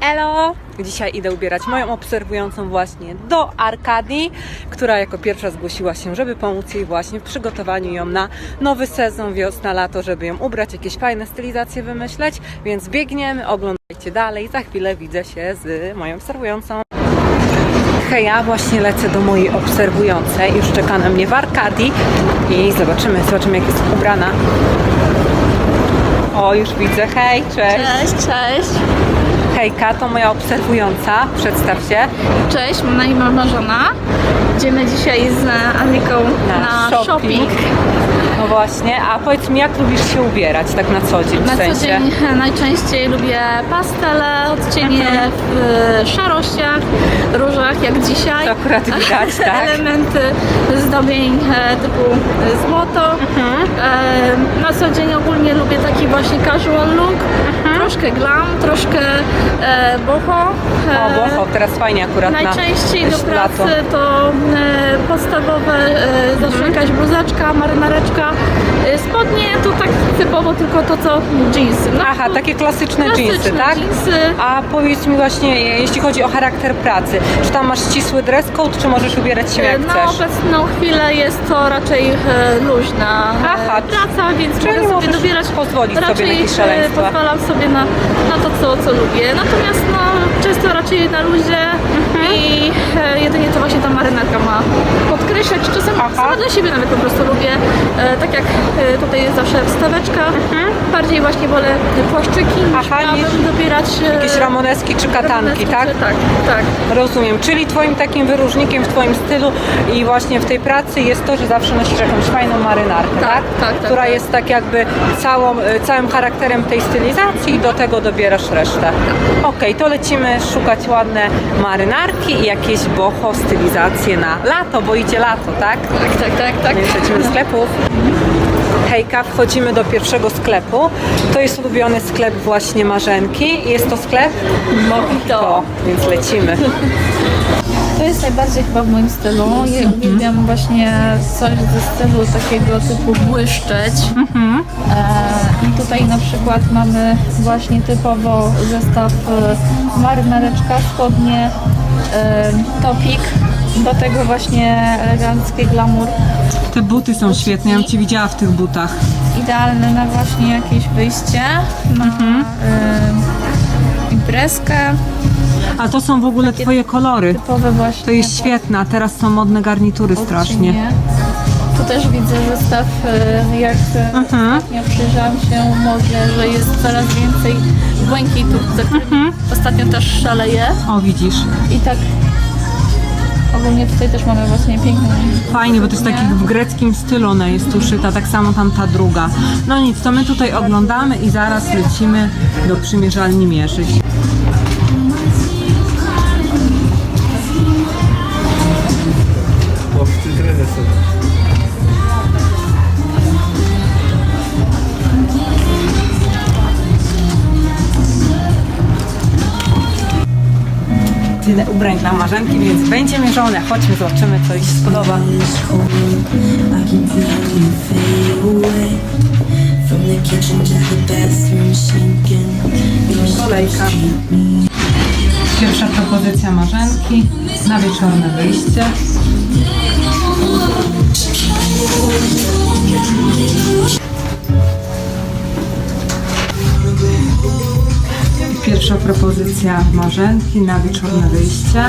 Elo! Dzisiaj idę ubierać moją obserwującą właśnie do Arkadii, która jako pierwsza zgłosiła się, żeby pomóc jej właśnie w przygotowaniu ją na nowy sezon, wiosna, lato, żeby ją ubrać, jakieś fajne stylizacje wymyśleć, więc biegniemy, oglądajcie dalej, za chwilę widzę się z moją obserwującą. Hej, ja właśnie lecę do mojej obserwującej, już czeka na mnie w Arkadii i zobaczymy, zobaczymy jak jest ubrana. O, już widzę, hej, cześć. Cześć, cześć. Hejka, to moja obserwująca. Przedstaw się. Cześć, mam na imię Marzena. Idziemy dzisiaj z Aniką na, shopping. No właśnie, a powiedz mi, jak lubisz się ubierać tak na co dzień w Na sensie? co dzień najczęściej lubię pastele, odcienie Mhm. w szarościach, różach jak dzisiaj. To akurat widać, tak? Elementy zdobień e, typu złoto. Mhm. E, Na co dzień ogólnie lubię taki właśnie casual look. Mhm. Troszkę glam, troszkę e, boho. O, E, boho, teraz fajnie akurat Najczęściej na do pracy lato. to e, podstawowe, e, zawsze Mhm. jakaś bluzeczka, marynareczka. E, spodnie to tak typowo tylko to co jeansy. No, Aha, takie klasyczne, klasyczne dżinsy, tak? dżinsy. A powiedz mi właśnie, jeśli chodzi o charakter pracy, czy tam masz ścisły dress code, czy możesz ubierać się E, jak Na chcesz? obecną chwilę jest to raczej e, luźna e, Aha, praca, więc czyli mogę sobie dobierać. pozwolić sobie na jakieś e, szaleństwa. pozwalam sobie na, na to, co, co lubię. Natomiast no, często raczej na luzie Mhm. i e, jedynie to właśnie ta marynarka ma podkreślać. Czasem sama dla siebie nawet po prostu lubię, e, tak jak e, tutaj jest zawsze wstaweczka, bardziej właśnie wolę płaszczyki niż Mhm. Aha, miałabym niż dobierać e, Jakieś ramoneski czy katanki, ramoneski, tak? czy- Tak, tak. Rozumiem, czyli twoim takim wyróżnikiem w twoim stylu i właśnie w tej pracy jest to, że zawsze nosisz jakąś fajną marynarkę, tak? Tak, tak, tak, Która tak. jest tak jakby całą, y, całym charakterem tej stylizacji i do tego dobierasz resztę. Okej, to lecimy szukać ładne marynarki i jakieś boho stylizacje na lato, bo idzie lato, tak? Tak, tak, tak, tak. Więc lecimy do sklepów. Hejka, wchodzimy do pierwszego sklepu. To jest ulubiony sklep właśnie Marzenki. Jest to sklep Mojito. więc lecimy. To jest najbardziej chyba w moim stylu. Ja uwielbiam właśnie coś ze stylu takiego typu błyszczeć. E, I tutaj na przykład mamy właśnie typowo zestaw e, marynareczka, spodnie, e, topik. Do tego właśnie elegancki glamour. Te buty są świetne, ja bym Cię widziała w tych butach. Idealny na właśnie jakieś wyjście, na e, imprezkę. A to są w ogóle Twoje kolory. Typowe właśnie. To jest świetne, a teraz są modne garnitury strasznie. Nie. Tu też widzę zestaw, e, jak e, Mhm. ostatnio przyjrzałam się modzie, że jest coraz więcej błękitów, za którymi Mhm. ostatnio też szaleje. O, widzisz. I tak ogólnie tutaj też mamy właśnie piękną Fajnie, bo to jest taki w greckim stylu ona jest uszyta, tak samo tam ta druga. No nic, to my tutaj oglądamy i zaraz lecimy do przymierzalni mierzyć. Tyle ubrań dla Marzenki, więc będzie mierzone. Chodźmy, zobaczymy, co jej spodoba. Kolejka. Pierwsza propozycja Marzenki na wieczorne wyjście. Propozycja Marzenki na wieczorne wyjście.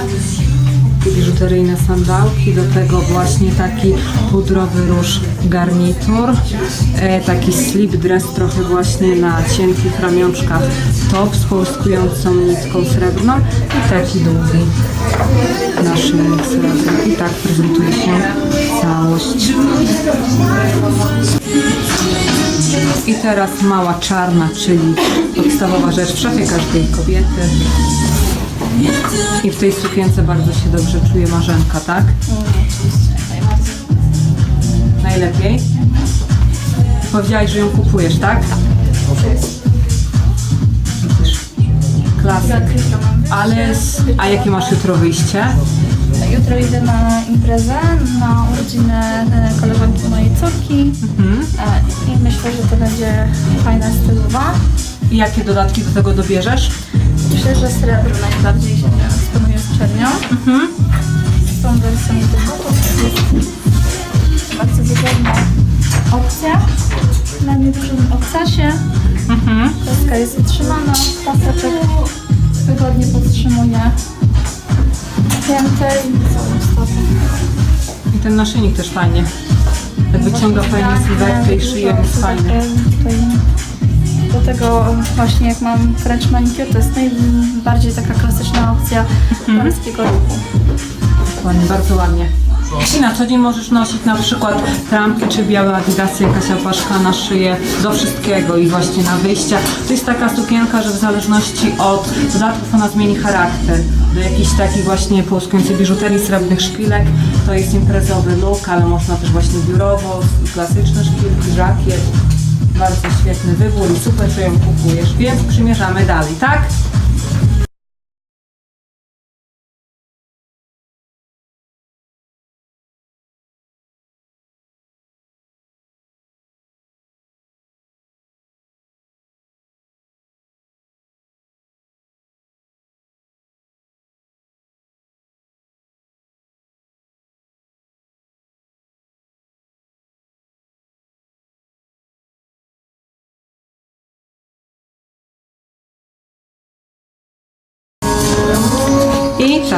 Biżuteryjne sandałki, do tego właśnie taki pudrowy róż garnitur, e, taki slip dress trochę właśnie na cienkich ramionczkach top z połyskującą nitką srebrną i taki długi na szyję srebrny. I tak prezentuje się całość. I teraz mała czarna, czyli podstawowa rzecz w szafie każdej kobiety. I w tej sukience bardzo się dobrze czuje Marzenka, tak? Najlepiej? Powiedziałaś, że ją kupujesz, tak? Klasyk. Ale, a jakie masz jutro wyjście? Jutro idę na imprezę, na urodziny e, koleżanki mojej córki Mhm. E, i myślę, że to będzie fajna stylowa. I jakie dodatki do tego dobierzesz? Myślę, że srebro najbardziej się dysponuje z czernią. Z tą wersją do butów jest bardzo wygodna opcja na niedużym obcasie. Deska jest utrzymana, paseczek wygodnie podtrzymuje i całą stopę. I ten naszyjnik też fajnie. Tak wyciąga fajnie sylwetkę i szyję, jest fajny. Do tego właśnie jak mam French manicure, to jest najbardziej taka klasyczna opcja paryskiego ruchu. Ładnie, bardzo ładnie. I na co dzień możesz nosić na przykład trampki czy białe adidasy, jakaś opaszka na szyję, do wszystkiego i właśnie na wyjścia. To jest taka sukienka, że w zależności od dodatków ona zmieni charakter. Do jakichś takich właśnie połyskujących biżuterii, srebrnych szpilek, to jest imprezowy look, ale można też właśnie biurowo, klasyczne szpilki, żakiet. Bardzo świetny wybór i super, że ją kupujesz, więc przymierzamy dalej, tak?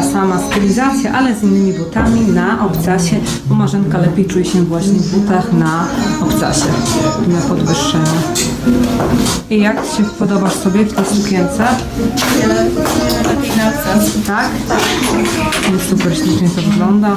Ta sama stylizacja, ale z innymi butami na obcasie, bo Marzenka lepiej czuje się właśnie w butach na obcasie, na podwyższeniu. I jak się podobasz sobie w tej sukience? Tak? Jest super ślicznie to wygląda.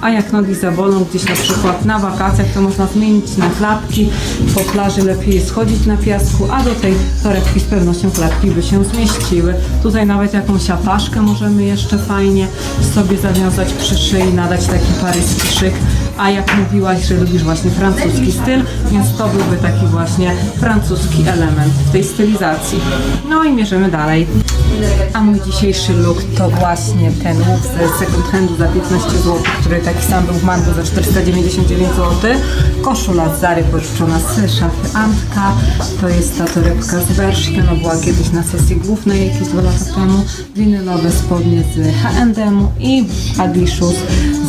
A jak nogi zabolą gdzieś na przykład na wakacjach, to można zmienić na klapki. Po plaży lepiej jest chodzić na piasku, a do tej torebki z pewnością klapki by się zmieściły. Tutaj nawet jakąś apaszkę możemy jeszcze fajnie sobie zawiązać przy szyi, nadać taki paryski szyk. A jak mówiłaś, że lubisz właśnie francuski styl, więc to byłby taki właśnie francuski element w tej stylizacji. No i mierzymy dalej. A mój dzisiejszy look to właśnie ten łuk z second handu za 15 zł, który taki sam był w Mango za 499 zł. Koszula z Zary pożyczona z szafy Antka. To jest ta torebka z Bershka, no była kiedyś na sesji głównej jakieś dwa lata temu. Winylowe spodnie z H&M i Shoes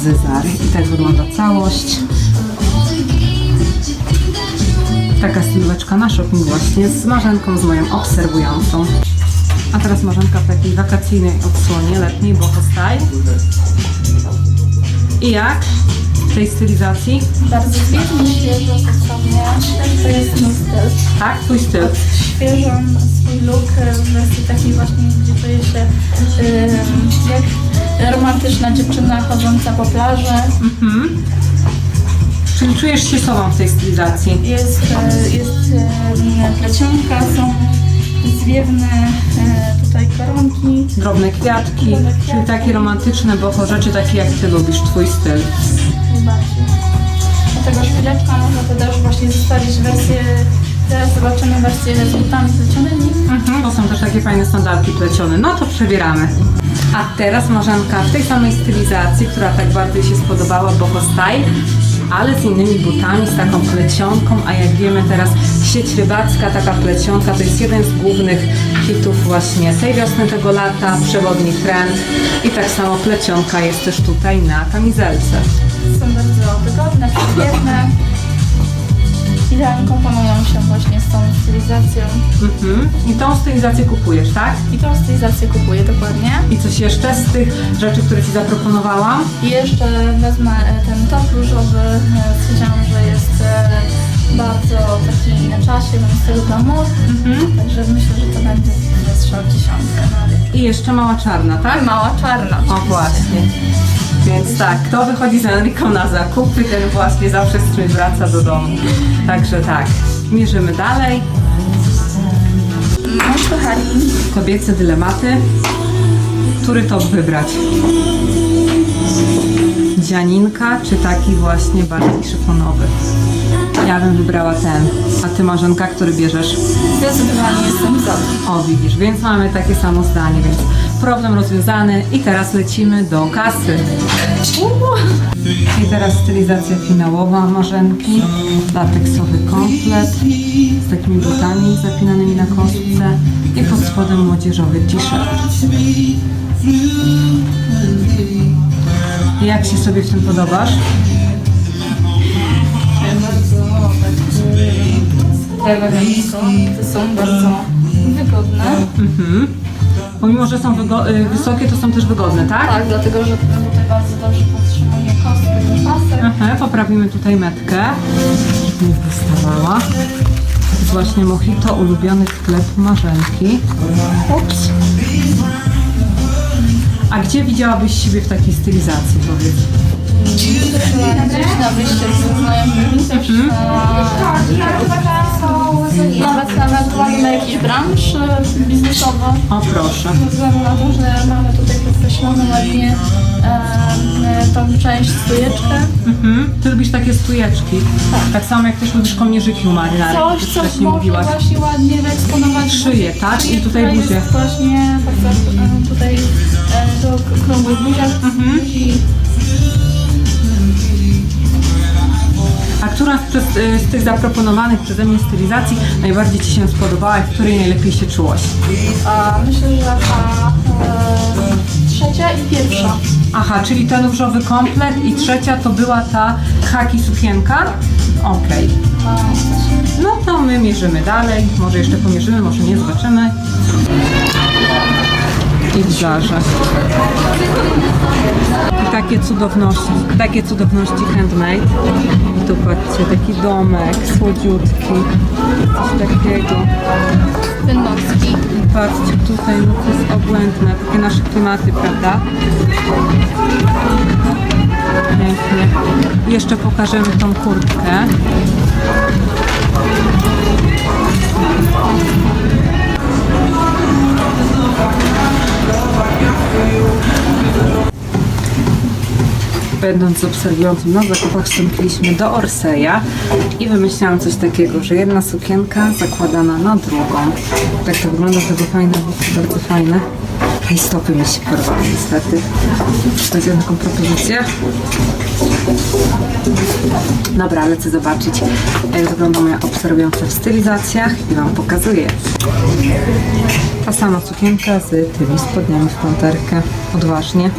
z Zary. I tak wygląda całość. Taka stylóweczka na shopping właśnie z Marzenką, z moją obserwującą. A teraz Marzenka w takiej wakacyjnej odsłonie letniej boho style. I jak w tej stylizacji? Bardzo świeżo, świeżo, sensownie. To jest mój styl. Tak, twój styl. Świeżą swój look w wersji takiej właśnie, gdzie czuję się ym, jak romantyczna dziewczyna chodząca po plaży. Czyli czujesz się sobą w tej stylizacji. Jest, e, jest e, plecionka, są zwiewne e, tutaj koronki. Drobne kwiatki, Drobne czyli kwiatki. takie romantyczne boho rzeczy, takie jak ty lubisz, twój styl. Najbardziej. Do tego szpileczka można to też właśnie zostawić wersję, teraz zobaczymy wersję z butami plecionymi. Mhm, bo są też takie fajne sandałki plecione. No to przebieramy. A teraz Marzenka w tej samej stylizacji, która tak bardzo jej się spodobała, boho style, ale z innymi butami, z taką plecionką, a jak wiemy teraz sieć rybacka, taka plecionka to jest jeden z głównych hitów właśnie tej wiosny, tego lata, przewodni trend i tak samo plecionka jest też tutaj na kamizelce. Są bardzo wygodne, przyjemne. Idealnie komponują się właśnie z tą stylizacją. Mhm. I tą stylizację kupujesz, tak? I tą stylizację kupuję dokładnie. I coś jeszcze z tych rzeczy, które Ci zaproponowałam? I jeszcze wezmę e, ten top różowy. e, Stwierdziłam, że jest e, bardzo taki na czasie, w stylu glamour. Także myślę, że to będzie nawet. I jeszcze mała czarna, tak? Mała czarna. O oczywiście. właśnie. Więc tak, kto wychodzi z Enriką na zakupy, ten właśnie zawsze z czymś wraca do domu. Także tak, mierzymy dalej. No kochani, Kobiece dylematy. Który top wybrać? Dzianinka czy taki właśnie bardziej szyfonowy? Ja bym wybrała ten. A ty Marzenka, który bierzesz? zdecydowanie jestem za. O, widzisz, więc mamy takie samo zdanie, więc problem rozwiązany i teraz lecimy do kasy. I teraz stylizacja finałowa marzenki, lateksowy komplet z takimi butami zapinanymi na kostce i pod spodem młodzieżowy t-shirt. Jak się sobie w tym podobasz? Elegancko. Te są bardzo wygodne. Pomimo, że są wygo- y, wysokie, to są też wygodne, tak? Tak, dlatego że tutaj bardzo dobrze podtrzymuje kostkę ten pasek. Aha, poprawimy tutaj metkę, żeby nie wystawała. To jest właśnie mojito, ulubiony sklep marzenki. Ups. A gdzie widziałabyś siebie w takiej stylizacji, powiedz? Gdzieś na wyjście z znajomymi też na... Nawet nawet uwagi na jakiś branż e, biznesowy. O proszę. Ze względu na to, że mamy tutaj podkreśloną ładnie e, tą część stojeczkę. Mhm. Ty lubisz takie stujeczki. Tak samo jak też lubisz kołnierzyki u marynarki, Coś, co może mówiłaś. właśnie ładnie wyeksponować Szyję, tak? I tutaj buzię. jest właśnie bardzo e, tutaj e, do krągłych buziach Mhm. buzi. Która z, z, z tych zaproponowanych przeze mnie stylizacji najbardziej Ci się spodobała i w której najlepiej się czułaś? A myślę, że ta e, trzecia i pierwsza. Aha, czyli ten różowy komplet i trzecia to była ta haki sukienka? Okej. No to my mierzymy dalej. Może jeszcze pomierzymy, może nie, zobaczymy. I takie cudowności, takie cudowności handmade. I tu patrzcie, taki domek, słodziutki, coś takiego. Wynocki. I patrzcie tutaj, no to jest obłędne, takie nasze klimaty, prawda? Pięknie. I Jeszcze pokażemy tą kurtkę. Będąc obserwującym na zakupach, wstąpiliśmy do Orseja i wymyślałam coś takiego, że jedna sukienka zakładana na drugą. Tak to wygląda, to było fajne, bardzo fajne. I stopy mi się porwały niestety. Przedstawiam taką propozycję. Dobra, lecę zobaczyć, jak wygląda moja obserwująca w stylizacjach i Wam pokazuję. Ta sama sukienka z tymi spodniami w panterkę. Odważnie.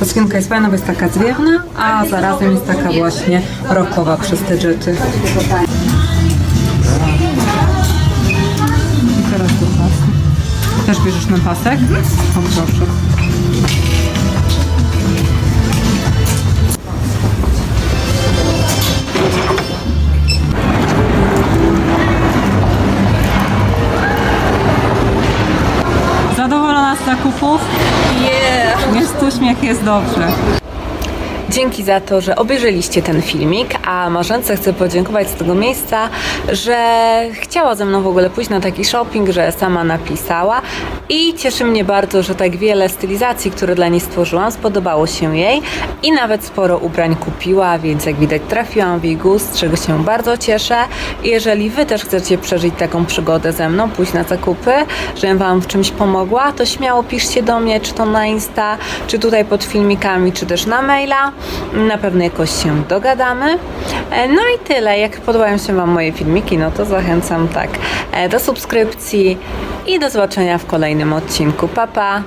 Ta sukienka jest fajna, bo jest taka zwiewna, a zarazem jest taka właśnie rockowa przez te dżety. Na pasek? O proszę. Zadowolona z zakupów? Nie. Jest uśmiech, jest dobrze. Dzięki za to, że obejrzeliście ten filmik, a Marzence chcę podziękować z tego miejsca, że chciała ze mną w ogóle pójść na taki shopping, że sama napisała i cieszy mnie bardzo, że tak wiele stylizacji, które dla niej stworzyłam, spodobało się jej i nawet sporo ubrań kupiła, więc jak widać trafiłam w jej gust, z czego się bardzo cieszę. Jeżeli Wy też chcecie przeżyć taką przygodę ze mną, pójść na zakupy, żebym Wam w czymś pomogła, to śmiało piszcie do mnie, czy to na Insta, czy tutaj pod filmikami, czy też na maila. Na pewno jakoś się dogadamy. E, No i tyle. Jak podobają się Wam moje filmiki, no to zachęcam tak e, do subskrypcji i do zobaczenia w kolejnym odcinku. Pa, pa!